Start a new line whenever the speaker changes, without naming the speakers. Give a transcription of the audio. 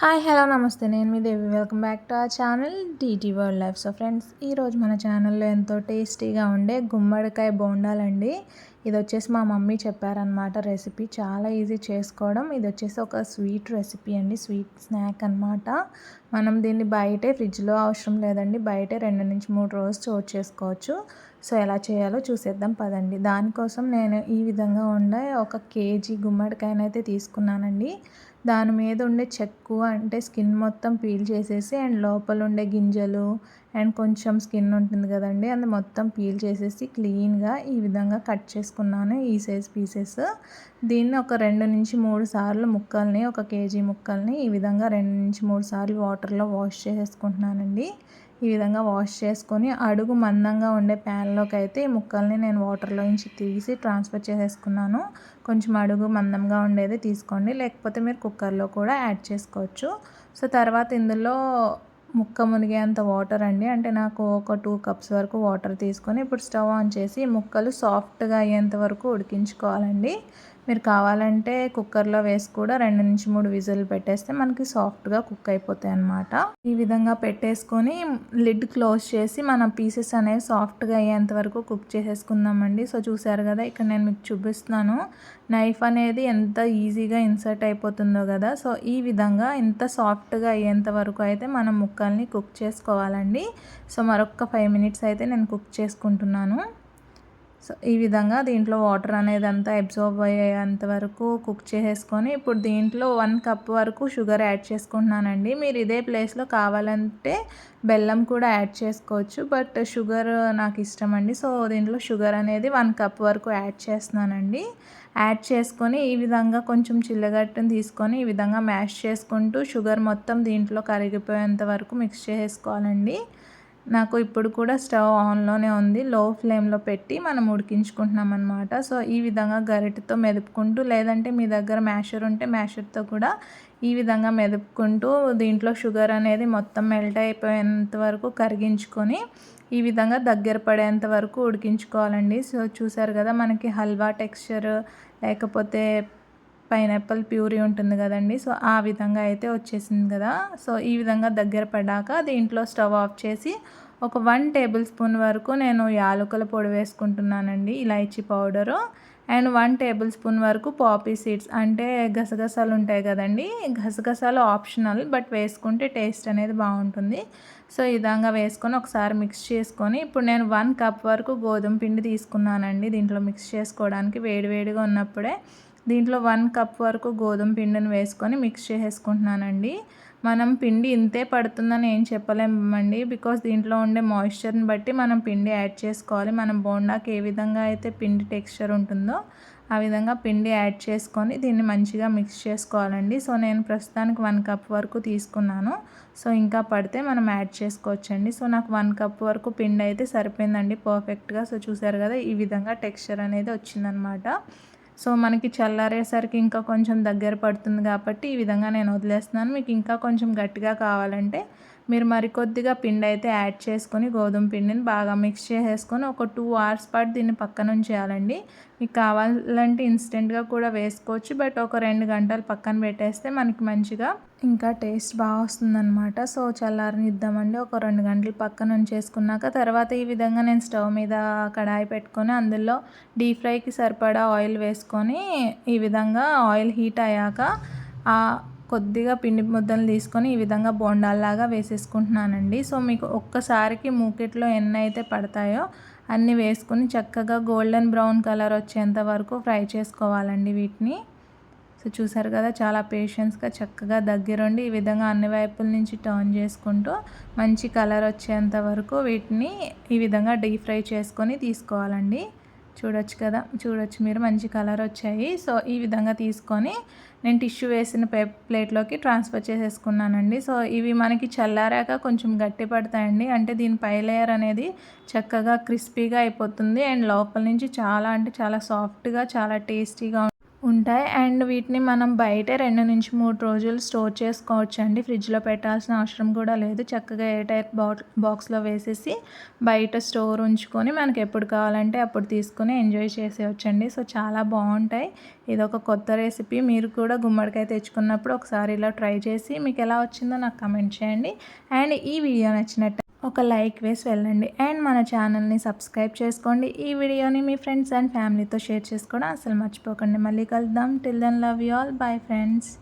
hi hello నమస్తే నేను మీ దేవి వెల్కమ్ బ్యాక్ టు ఆ channel TT world life so friends ఈరోజు మన ఛానల్లో ఎంతో టేస్టీగా ఉండే గుమ్మడికాయ బోండాలండి ఇది వచ్చేసి మా మమ్మీ చెప్పారనమాట రెసిపీ చాలా ఈజీ చేసుకోవడం ఇది వచ్చేసి ఒక స్వీట్ రెసిపీ అండి స్వీట్ స్నాక్ అనమాట మనం దీన్ని బయటే ఫ్రిడ్జ్లో అవసరం లేదండి బయటే రెండు నుంచి మూడు రోజులు స్టోర్ చేసుకోవచ్చు సో ఎలా చేయాలో చూసేద్దాం పదండి దానికోసం నేను ఈ విధంగా ఉండే ఒక కేజీ గుమ్మడికాయనైతే తీసుకున్నానండి దాని మీద ఉండే చెక్కు అంటే స్కిన్ మొత్తం పీల్ చేసేసి అండ్ లోపల ఉండే గింజలు అండ్ కొంచెం స్కిన్ ఉంటుంది కదండి అది మొత్తం పీల్ చేసేసి క్లీన్గా ఈ విధంగా కట్ చేసుకున్నాను ఈ సైజ్ పీసెస్ దీన్ని ఒక రెండు నుంచి మూడు సార్లు ముక్కల్ని ఒక కేజీ ముక్కల్ని ఈ విధంగా రెండు నుంచి మూడు సార్లు వాటర్లో వాష్ చేసుకుంటున్నానండి ఈ విధంగా వాష్ చేసుకొని అడుగు మందంగా ఉండే ప్యాన్లోకి అయితే ఈ ముక్కల్ని నేను వాటర్లో నుంచి తీసి ట్రాన్స్ఫర్ చేసేసుకున్నాను కొంచెం అడుగు మందంగా ఉండేది తీసుకోండి లేకపోతే మీరు కుక్కర్లో కూడా యాడ్ చేసుకోవచ్చు సో తర్వాత ఇందులో ముక్క మునిగేంత వాటర్ అండి అంటే నాకు ఒక టూ కప్స్ వరకు వాటర్ తీసుకొని ఇప్పుడు స్టవ్ ఆన్ చేసి ముక్కలు సాఫ్ట్గా అయ్యేంత వరకు ఉడికించుకోవాలండి మీరు కావాలంటే కుక్కర్లో వేసి కూడా రెండు నుంచి మూడు విజిల్ పెట్టేస్తే మనకి సాఫ్ట్గా కుక్ అయిపోతాయి అనమాట ఈ విధంగా పెట్టేసుకొని లిడ్ క్లోజ్ చేసి మన పీసెస్ అనేవి సాఫ్ట్గా అయ్యేంత వరకు కుక్ చేసేసుకుందామండి సో చూసారు కదా ఇక్కడ నేను మీకు చూపిస్తున్నాను నైఫ్ అనేది ఎంత ఈజీగా ఇన్సర్ట్ అయిపోతుందో కదా సో ఈ విధంగా ఇంత సాఫ్ట్గా అయ్యేంత వరకు అయితే మనం ముక్కల్ని కుక్ చేసుకోవాలండి సో మరొక ఫైవ్ మినిట్స్ అయితే నేను కుక్ చేసుకుంటున్నాను సో ఈ విధంగా దీంట్లో వాటర్ అనేది అంతా అబ్జార్బ్ అయ్యేంత వరకు కుక్ చేసేసుకొని ఇప్పుడు దీంట్లో వన్ కప్ వరకు షుగర్ యాడ్ చేసుకుంటున్నానండి మీరు ఇదే ప్లేస్లో కావాలంటే బెల్లం కూడా యాడ్ చేసుకోవచ్చు బట్ షుగర్ నాకు ఇష్టం అండి సో దీంట్లో షుగర్ అనేది వన్ కప్ వరకు యాడ్ చేస్తున్నానండి యాడ్ చేసుకొని ఈ విధంగా కొంచెం చిల్లగట్టను తీసుకొని ఈ విధంగా మ్యాష్ చేసుకుంటూ షుగర్ మొత్తం దీంట్లో కరిగిపోయేంత వరకు మిక్స్ చేసుకోవాలండి నాకు ఇప్పుడు కూడా స్టవ్ ఆన్లోనే ఉంది లో ఫ్లేమ్లో పెట్టి మనం ఉడికించుకుంటున్నాం అనమాట సో ఈ విధంగా గరిటతో మెదుపుకుంటూ లేదంటే మీ దగ్గర మ్యాషర్ ఉంటే మ్యాషర్తో కూడా ఈ విధంగా మెదుపుకుంటూ దీంట్లో షుగర్ అనేది మొత్తం మెల్ట్ అయిపోయేంత వరకు కరిగించుకొని ఈ విధంగా దగ్గర పడేంత వరకు ఉడికించుకోవాలండి సో చూసారు కదా మనకి హల్వా టెక్స్చర్ లేకపోతే పైనాపిల్ ప్యూరీ ఉంటుంది కదండి సో ఆ విధంగా అయితే వచ్చేసింది కదా సో ఈ విధంగా దగ్గర పడ్డాక దీంట్లో స్టవ్ ఆఫ్ చేసి ఒక వన్ టేబుల్ స్పూన్ వరకు నేను యాలకుల పొడి వేసుకుంటున్నానండి ఇలాచీ powder and one tablespoon వరకు పాపీ సీడ్స్ అంటే గసగసాలు ఉంటాయి కదండి గసగసాలు ఆప్షనల్ బట్ వేసుకుంటే టేస్ట్ అనేది బాగుంటుంది సో ఈ విధంగా వేసుకొని ఒకసారి మిక్స్ చేసుకొని ఇప్పుడు నేను వన్ కప్ వరకు గోధుమ పిండి తీసుకున్నానండి దీంట్లో మిక్స్ చేసుకోవడానికి వేడివేడిగా ఉన్నప్పుడే దీంట్లో వన్ కప్ వరకు గోధుమ పిండిని వేసుకొని మిక్స్ చేసుకుంటున్నానండి మనం పిండి ఇంతే పడుతుందని ఏం చెప్పలేమండి బికాస్ దీంట్లో ఉండే మాయిశ్చర్ని బట్టి మనం పిండి యాడ్ చేసుకోవాలి మనం బోండాకి ఏ విధంగా అయితే పిండి టెక్స్చర్ ఉంటుందో ఆ విధంగా పిండి యాడ్ చేసుకొని దీన్ని మంచిగా మిక్స్ చేసుకోవాలండి సో నేను ప్రస్తుతానికి వన్ కప్ వరకు తీసుకున్నాను సో ఇంకా పడితే మనం యాడ్ చేసుకోవచ్చండి సో నాకు వన్ కప్ వరకు పిండి అయితే సరిపోయిందండి పర్ఫెక్ట్గా సో చూసారు కదా ఈ విధంగా టెక్స్చర్ అనేది వచ్చిందనమాట సో మనకి చల్లారేసరికి ఇంకా కొంచెం దగ్గర పడుతుంది కాబట్టి ఈ విధంగా నేను వదిలేస్తున్నాను మీకు ఇంకా కొంచెం గట్టిగా కావాలంటే మీరు మరికొద్దిగా పిండి అయితే యాడ్ చేసుకొని గోధుమ పిండిని బాగా మిక్స్ చేసేసుకొని ఒక టూ అవర్స్ పాటు దీన్ని పక్కన ఉంచేయాలండి మీకు కావాలంటే ఇన్స్టెంట్గా కూడా వేసుకోవచ్చు బట్ ఒక రెండు గంటలు పక్కన పెట్టేస్తే మనకి మంచిగా ఇంకా టేస్ట్ బాగా వస్తుందన్నమాట సో చల్లారనిద్దామండి ఒక రెండు గంటలు పక్కన ఉంచేసుకున్నాక తర్వాత ఈ విధంగా నేను స్టవ్ మీద కడాయి పెట్టుకొని అందులో డీప్ ఫ్రైకి సరిపడా ఆయిల్ వేసుకొని ఈ విధంగా ఆయిల్ హీట్ అయ్యాక కొద్దిగా పిండి ముద్దలు తీసుకొని ఈ విధంగా బోండాల్లాగా వేసేసుకుంటున్నానండి సో మీకు ఒక్కసారికి మూకెట్లో ఎన్ని అయితే పడతాయో అన్ని వేసుకుని చక్కగా గోల్డెన్ బ్రౌన్ కలర్ వచ్చేంత వరకు ఫ్రై చేసుకోవాలండి వీటిని సో చూసారు కదా చాలా పేషెన్స్గా చక్కగా దగ్గరుండి ఈ విధంగా అన్ని వైపుల నుంచి టర్న్ చేసుకుంటూ మంచి కలర్ వచ్చేంత వరకు వీటిని ఈ విధంగా డీప్ ఫ్రై చేసుకొని తీసుకోవాలండి చూడొచ్చు కదా చూడొచ్చు మీరు మంచి కలర్ వచ్చాయి సో ఈ విధంగా తీసుకొని నేను టిష్యూ వేసిన పే ప్లేట్లోకి ట్రాన్స్ఫర్ చేసేసుకున్నానండి సో ఇవి మనకి చల్లారాక కొంచెం గట్టి పడతాయండి అంటే దీని పై లేయర్ అనేది చక్కగా క్రిస్పీగా అయిపోతుంది అండ్ లోపల నుంచి చాలా అంటే చాలా సాఫ్ట్గా చాలా టేస్టీగా ఉంటాయి అండ్ వీటిని మనం బయట రెండు నుంచి మూడు రోజులు స్టోర్ చేసుకోవచ్చు అండి ఫ్రిడ్జ్లో పెట్టాల్సిన అవసరం కూడా లేదు చక్కగా టైప్ బాక్ బాక్స్లో వేసేసి బయట స్టోర్ ఉంచుకొని మనకి ఎప్పుడు కావాలంటే అప్పుడు తీసుకొని ఎంజాయ్ చేసేవచ్చండి సో చాలా బాగుంటాయి ఇది ఒక కొత్త రెసిపీ మీరు కూడా గుమ్మడికాయ తెచ్చుకున్నప్పుడు ఒకసారి ఇలా ట్రై చేసి మీకు ఎలా వచ్చిందో నాకు కమెంట్ చేయండి అండ్ ఈ వీడియో నచ్చినట్టు ఒక లైక్ వేసి వెళ్ళండి అండ్ మన ఛానల్ని సబ్స్క్రైబ్ చేసుకోండి ఈ వీడియోని మీ ఫ్రెండ్స్ అండ్ ఫ్యామిలీతో షేర్ చేసుకోవడం అసలు మర్చిపోకండి మళ్ళీ కలుద్దాం till then love you all bye friends